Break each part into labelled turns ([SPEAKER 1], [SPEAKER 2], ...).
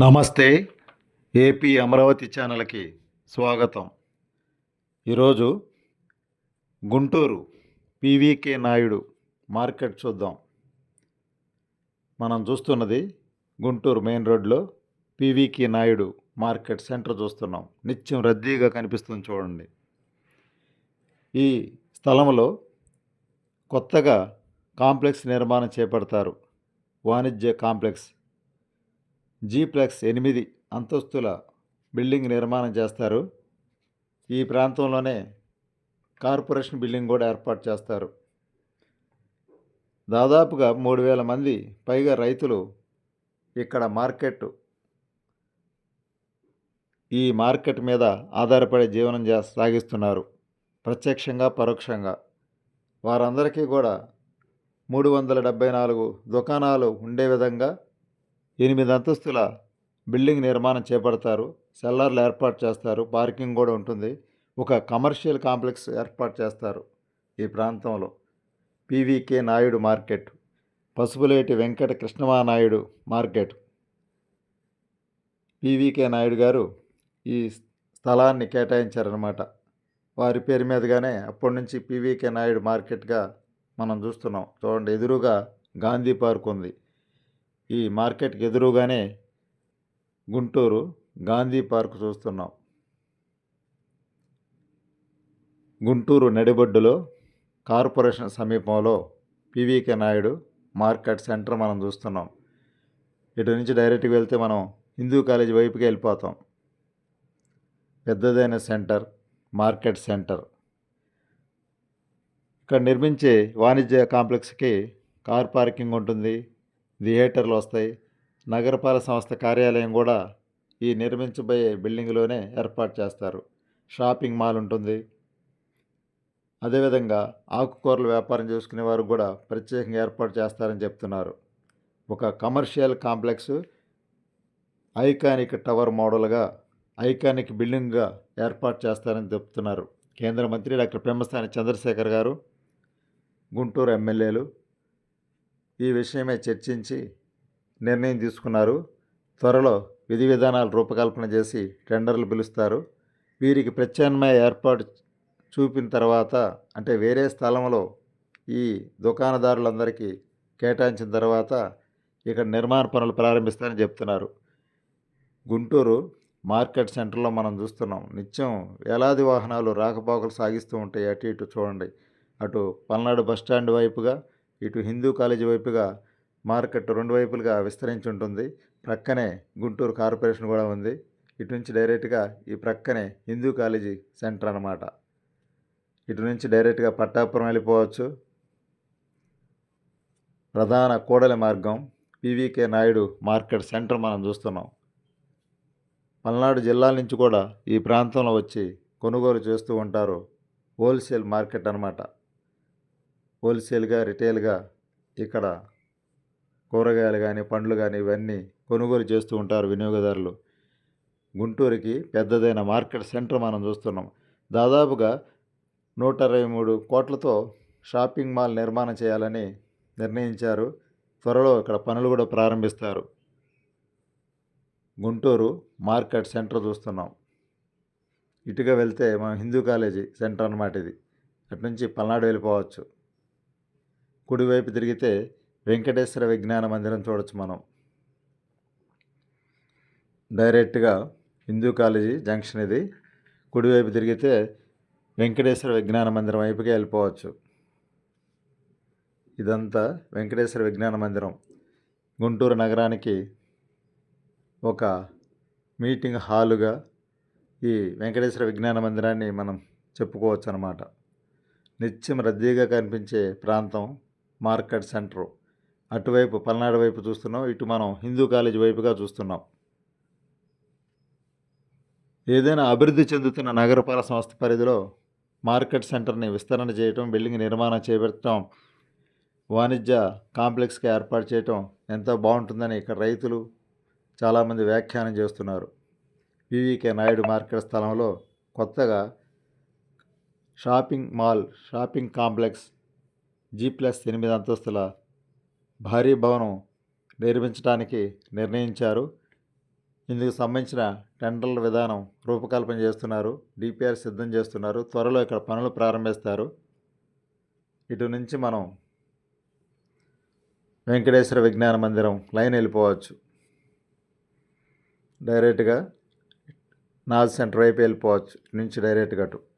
[SPEAKER 1] నమస్తే ఏపీ అమరావతి ఛానల్కి స్వాగతం. ఈరోజు గుంటూరు పీవీకే నాయుడు మార్కెట్ చూద్దాం. మనం చూస్తున్నది గుంటూరు మెయిన్ రోడ్లో పీవీకే నాయుడు మార్కెట్ సెంటర్ చూస్తున్నాం. నిత్యం రద్దీగా కనిపిస్తుంది చూడండి. ఈ స్థలంలో కొత్తగా కాంప్లెక్స్ నిర్మాణం చేపడతారు. వాణిజ్య కాంప్లెక్స్ జీప్లెక్స్ ఎనిమిది అంతస్తుల బిల్డింగ్ నిర్మాణం చేస్తారు. ఈ ప్రాంతంలోనే కార్పొరేషన్ బిల్డింగ్ కూడా ఏర్పాటు చేస్తారు. దాదాపుగా మూడు వేల మంది పైగా రైతులు ఇక్కడ మార్కెట్ ఈ మార్కెట్ మీద ఆధారపడి జీవనం చే సాగిస్తున్నారు. ప్రత్యక్షంగా పరోక్షంగా. వారందరికీ కూడా మూడు వందల డెబ్బై నాలుగు దుకాణాలు ఉండే విధంగా ఎనిమిది అంతస్తుల బిల్డింగ్ నిర్మాణం చేపడతారు. సెల్లార్లు ఏర్పాటు చేస్తారు. పార్కింగ్ కూడా ఉంటుంది. ఒక కమర్షియల్ కాంప్లెక్స్ ఏర్పాటు చేస్తారు ఈ ప్రాంతంలో. PVK Naidu market Pasupuleti Venkata Krishnamanaidu market. PVK Naidu గారు ఈ స్థలాన్ని కేటాయించారనమాట వారి పేరు మీదుగానే అప్పటి నుంచి పీవీకే నాయుడు మార్కెట్గా మనం చూస్తున్నాం. చూడండి ఎదురుగా గాంధీ పార్క్ ఉంది. ఈ మార్కెట్కి ఎదురుగానే గుంటూరు గాంధీ పార్క్ చూస్తున్నాం. గుంటూరు నడిబొడ్డులో కార్పొరేషన్ సమీపంలో పివికే నాయుడు మార్కెట్ సెంటర్ మనం చూస్తున్నాం. ఇటు నుంచి డైరెక్ట్గా వెళ్తే మనం హిందూ కాలేజీ వైపుకి వెళ్ళిపోతాం. పెద్దదైన సెంటర్ మార్కెట్ సెంటర్. ఇక్కడ నిర్మించే వాణిజ్య కాంప్లెక్స్కి కార్ పార్కింగ్ ఉంటుంది. థియేటర్లు వస్తాయి. నగరపాలక సంస్థ కార్యాలయం కూడా ఈ నిర్మించబోయే బిల్డింగ్లోనే ఏర్పాటు చేస్తారు. షాపింగ్ మాల్ ఉంటుంది. అదేవిధంగా ఆకుకూరల వ్యాపారం చేసుకునే వారు కూడా ప్రత్యేకంగా ఏర్పాటు చేస్తారని చెప్తున్నారు. ఒక కమర్షియల్ కాంప్లెక్స్ ఐకానిక్ టవర్ మోడల్గా ఐకానిక్ బిల్డింగ్గా ఏర్పాటు చేస్తారని చెప్తున్నారు. కేంద్ర మంత్రి డాక్టర్ పెమ్మసాని చంద్రశేఖర్ గారు గుంటూరు ఎమ్మెల్యేలు ఈ విషయమై చర్చించి నిర్ణయం తీసుకున్నారు. త్వరలో విధి విధానాలు రూపకల్పన చేసి టెండర్లు పిలుస్తారు. వీరికి ప్రత్యామ్నాయ ఏర్పాటు చూపిన తర్వాత అంటే వేరే స్థలంలో ఈ దుకాణదారులందరికీ కేటాయించిన తర్వాత ఇక్కడ నిర్మాణ పనులు ప్రారంభిస్తారని చెప్తున్నారు. గుంటూరు మార్కెట్ సెంటర్లో మనం చూస్తున్నాం. నిత్యం వేలాది వాహనాలు రాకపోకలు సాగిస్తూ ఉంటాయి. అటు ఇటు చూడండి. అటు పల్నాడు బస్టాండ్ వైపుగా ఇటు హిందూ కాలేజీ వైపుగా మార్కెట్ రెండు వైపులుగా విస్తరించి ఉంటుంది. ప్రక్కనే గుంటూరు కార్పొరేషన్ కూడా ఉంది. ఇటు నుంచి డైరెక్ట్గా ఈ ప్రక్కనే హిందూ కాలేజీ సెంటర్ అనమాట ఇటు నుంచి డైరెక్ట్గా పట్టాపురం వెళ్ళిపోవచ్చు. ప్రధాన కూడలి మార్గం పీవీకే నాయుడు మార్కెట్ సెంటర్ మనం చూస్తున్నాం. పల్నాడు జిల్లాల నుంచి కూడా ఈ ప్రాంతంలో వచ్చి కొనుగోలు చేస్తూ ఉంటారు హోల్సేల్ మార్కెట్ అన్నమాట. హోల్సేల్గా రిటైల్గా ఇక్కడ కూరగాయలు కానీ పండ్లు కానీ ఇవన్నీ కొనుగోలు చేస్తూ ఉంటారు వినియోగదారులు. గుంటూరుకి పెద్దదైన మార్కెట్ సెంటర్ మనం చూస్తున్నాం. దాదాపుగా నూట అరవై మూడు కోట్లతో షాపింగ్ మాల్ నిర్మాణం చేయాలని నిర్ణయించారు. త్వరలో ఇక్కడ పనులు కూడా ప్రారంభిస్తారు. గుంటూరు మార్కెట్ సెంటర్ చూస్తున్నాం. ఇటుగా వెళ్తే మనం హిందూ కాలేజీ సెంటర్ అన్నమాట ఇది. అటు నుంచి పల్నాడు వెళ్ళిపోవచ్చు. కుడివైపు తిరిగితే వెంకటేశ్వర విజ్ఞాన మందిరం చూడొచ్చు మనం. డైరెక్ట్గా హిందూ కాలేజీ జంక్షన్ ఇది. కుడివైపు తిరిగితే వెంకటేశ్వర విజ్ఞాన మందిరం వైపుకి వెళ్ళిపోవచ్చు. ఇదంతా వెంకటేశ్వర విజ్ఞాన మందిరం. గుంటూరు నగరానికి ఒక మీటింగ్ హాలుగా ఈ వెంకటేశ్వర విజ్ఞాన మందిరాన్ని మనం చెప్పుకోవచ్చు అన్నమాట నిత్యం రద్దీగా కనిపించే ప్రాంతం మార్కెట్ సెంటర్. అటువైపు పల్నాడు వైపు చూస్తున్నాం ఇటు మనం హిందూ కాలేజ్ వైపుగా చూస్తున్నాం. ఏదైనా అభివృద్ధి చెందుతున్న నగరపాలక సంస్థ పరిధిలో మార్కెట్ సెంటర్ని విస్తరణ చేయటం బిల్డింగ్ నిర్మాణం చేపట్టడం వాణిజ్య కాంప్లెక్స్కి ఏర్పాటు చేయటం ఎంతో బాగుంటుందని ఇక్కడ రైతులు చాలామంది వ్యాఖ్యానం చేస్తున్నారు. వివికే నాయుడు మార్కెట్ స్థలంలో కొత్తగా shopping mall shopping complex G plus ఎనిమిది అంతస్తుల భారీ భవనం నిర్మించడానికి నిర్ణయించారు. ఇందుకు సంబంధించిన టెండర్ల విధానం రూపకల్పన చేస్తున్నారు. డిపిఆర్ సిద్ధం చేస్తున్నారు. త్వరలో ఇక్కడ పనులు ప్రారంభిస్తారు. ఇటు నుంచి మనం వెంకటేశ్వర విజ్ఞాన మందిరం లైన్ వెళ్ళిపోవచ్చు. డైరెక్ట్గా నాజ్ సెంటర్ వైపు వెళ్ళిపోవచ్చు. నుంచి డైరెక్ట్గా అటు.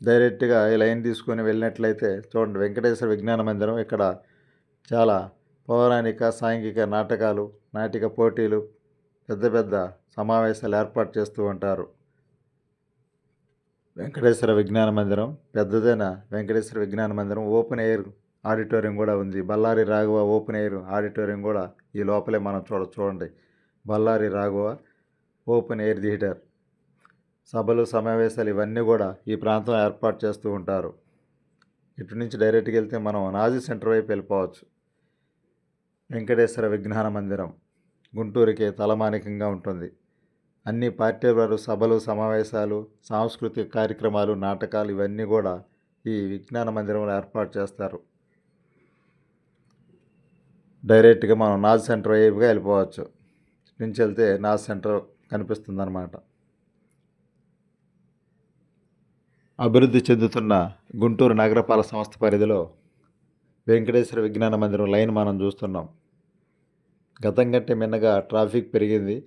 [SPEAKER 1] డైరెక్ట్గా ఈ లైన్ తీసుకొని వెళ్ళినట్లయితే చూడండి వెంకటేశ్వర విజ్ఞాన మందిరం ఇక్కడ చాలా పౌరాణిక సాంఘిక నాటకాలు నాటిక పోటీలు పెద్ద పెద్ద సమావేశాలు ఏర్పాటు చేస్తూ ఉంటారు. వెంకటేశ్వర విజ్ఞాన మందిరం పెద్దదైన వెంకటేశ్వర విజ్ఞాన మందిరం ఓపెన్ ఎయిర్ ఆడిటోరియం కూడా ఉంది. Ballari Raghava open air auditorium కూడా ఈ లోపలే మనం చూడ చూడండి. Ballari Raghava open air theatre. సభలు సమావేశాలు ఇవన్నీ కూడా ఈ ప్రాంతం ఏర్పాటు చేస్తూ ఉంటారు. ఇటు నుంచి డైరెక్ట్గా వెళ్తే మనం నాజీ సెంటర్ వైపు వెళ్ళిపోవచ్చు. వెంకటేశ్వర విజ్ఞాన మందిరం గుంటూరుకి తలమానికంగా ఉంటుంది. అన్ని పార్టీ వారు సభలు సమావేశాలు సాంస్కృతిక కార్యక్రమాలు నాటకాలు ఇవన్నీ కూడా ఈ విజ్ఞాన మందిరంలో ఏర్పాటు చేస్తారు. డైరెక్ట్గా మనం నాజ్ సెంటర్ వైపుగా వెళ్ళిపోవచ్చు. ఇటు నుంచి వెళ్తే నాజ్ సెంటర్ కనిపిస్తుంది అన్నమాట అభివృద్ధి చెందుతున్న గుంటూరు నగరపాలక సంస్థ పరిధిలో వెంకటేశ్వర విజ్ఞాన మందిరం లైన్ మనం చూస్తున్నాం. గతం కంటే మిన్నగా ట్రాఫిక్ పెరిగింది.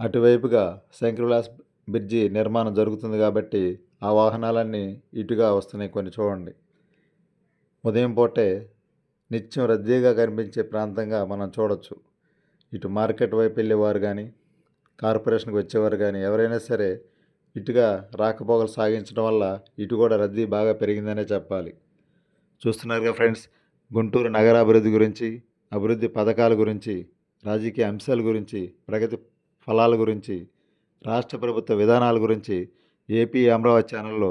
[SPEAKER 1] అటువైపుగా శంకర్విలాస్ బ్రిడ్జి నిర్మాణం జరుగుతుంది కాబట్టి ఆ వాహనాలన్నీ ఇటుగా వస్తున్నాయి కొన్ని చూడండి. ఉదయం పూటే నిత్యం రద్దీగా కనిపించే ప్రాంతంగా మనం చూడొచ్చు. ఇటు మార్కెట్ వైపు వెళ్ళేవారు కానీ కార్పొరేషన్కి వచ్చేవారు కానీ ఎవరైనా సరే ఇటుగా రాకపోకలు సాగించడం వల్ల ఇటు కూడా రద్దీ బాగా పెరిగిందనే చెప్పాలి. చూస్తున్నారుగా ఫ్రెండ్స్ గుంటూరు నగరాభివృద్ధి గురించి అభివృద్ధి పథకాల గురించి రాజకీయ అంశాల గురించి ప్రగతి ఫలాల గురించి రాష్ట్ర ప్రభుత్వ విధానాల గురించి ఏపీ అమరావతి ఛానల్లో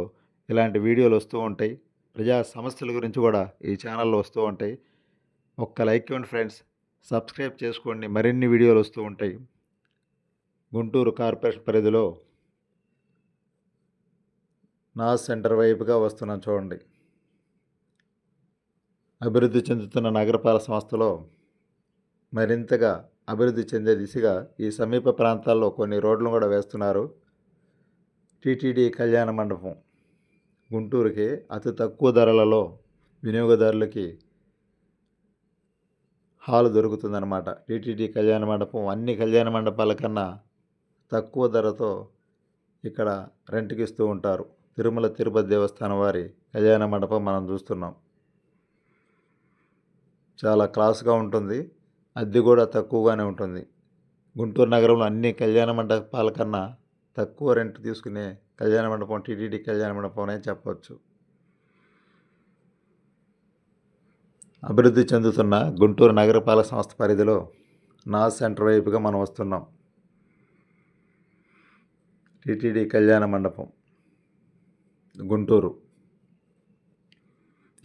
[SPEAKER 1] ఇలాంటి వీడియోలు వస్తూ ఉంటాయి. ప్రజా సమస్యల గురించి కూడా ఈ ఛానల్లో వస్తూ ఉంటాయి. ఒక్క లైక్ ఇవ్వండి ఫ్రెండ్స్ సబ్స్క్రైబ్ చేసుకోండి. మరిన్ని వీడియోలు వస్తూ ఉంటాయి. గుంటూరు కార్పొరేషన్ పరిధిలో నాస్ సెంటర్ వైపుగా వస్తున్నాం చూడండి. అభివృద్ధి చెందుతున్న నగరపాలక సంస్థలో మరింతగా అభివృద్ధి చెందే దిశగా ఈ సమీప ప్రాంతాల్లో కొన్ని రోడ్లను కూడా వేస్తున్నారు. టీటీడీ కళ్యాణ మండపం గుంటూరుకి అతి తక్కువ ధరలలో వినియోగదారులకి హాల్ దొరుకుతుందన్నమాట. టీటీడీ కళ్యాణ మండపం అన్ని కళ్యాణ మండపాల కన్నా తక్కువ ధరతో ఇక్కడ రెంట్కి ఇస్తూ ఉంటారు. తిరుమల తిరుపతి దేవస్థానం వారి కళ్యాణ మండపం మనం చూస్తున్నాం. చాలా క్లాస్గా ఉంటుంది. అద్దె కూడా తక్కువగానే ఉంటుంది. గుంటూరు నగరంలో అన్ని కళ్యాణ మండపాల కన్నా తక్కువ రెంట్ తీసుకునే కళ్యాణ మండపం టీటీడీ కళ్యాణ మండపం అనే చెప్పవచ్చు అభివృద్ధి చెందుతున్న గుంటూరు నగరపాలక సంస్థ పరిధిలో నాస్ సెంటర్ వైపుగా మనం వస్తున్నాం. టీటీడీ కళ్యాణ మండపం. గుంటూరు.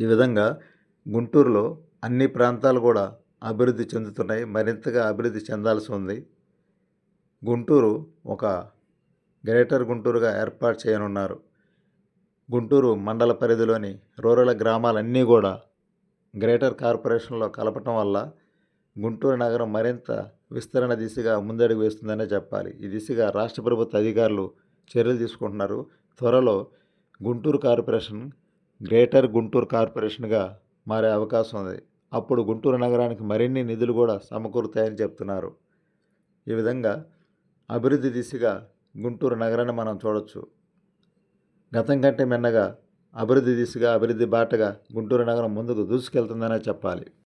[SPEAKER 1] ఈ విధంగా గుంటూరులో అన్ని ప్రాంతాలు కూడా అభివృద్ధి చెందుతున్నాయి. మరింతగా అభివృద్ధి చెందాల్సి ఉంది. గుంటూరు ఒక గ్రేటర్ గుంటూరుగా ఏర్పాటు చేయనున్నారు. గుంటూరు మండల పరిధిలోని రూరల్ గ్రామాలన్నీ కూడా గ్రేటర్ కార్పొరేషన్లో కలపటం వల్ల గుంటూరు నగరం మరింత విస్తరణ దిశగా ముందడుగు వేస్తుందనే చెప్పాలి. ఈ దిశగా రాష్ట్ర ప్రభుత్వ అధికారులు చర్యలు తీసుకుంటున్నారు. త్వరలో గుంటూరు కార్పొరేషన్ గ్రేటర్ గుంటూరు కార్పొరేషన్గా మారే అవకాశం ఉంది. అప్పుడు గుంటూరు నగరానికి మరిన్ని నిధులు కూడా సమకూరుతాయని చెప్తున్నారు. ఈ విధంగా అభివృద్ధి దిశగా గుంటూరు నగరాన్ని మనం చూడొచ్చు. గతం కంటే మిన్నగా అభివృద్ధి దిశగా అభివృద్ధి బాటగా గుంటూరు నగరం ముందుకు దూసుకెళ్తుందనే చెప్పాలి.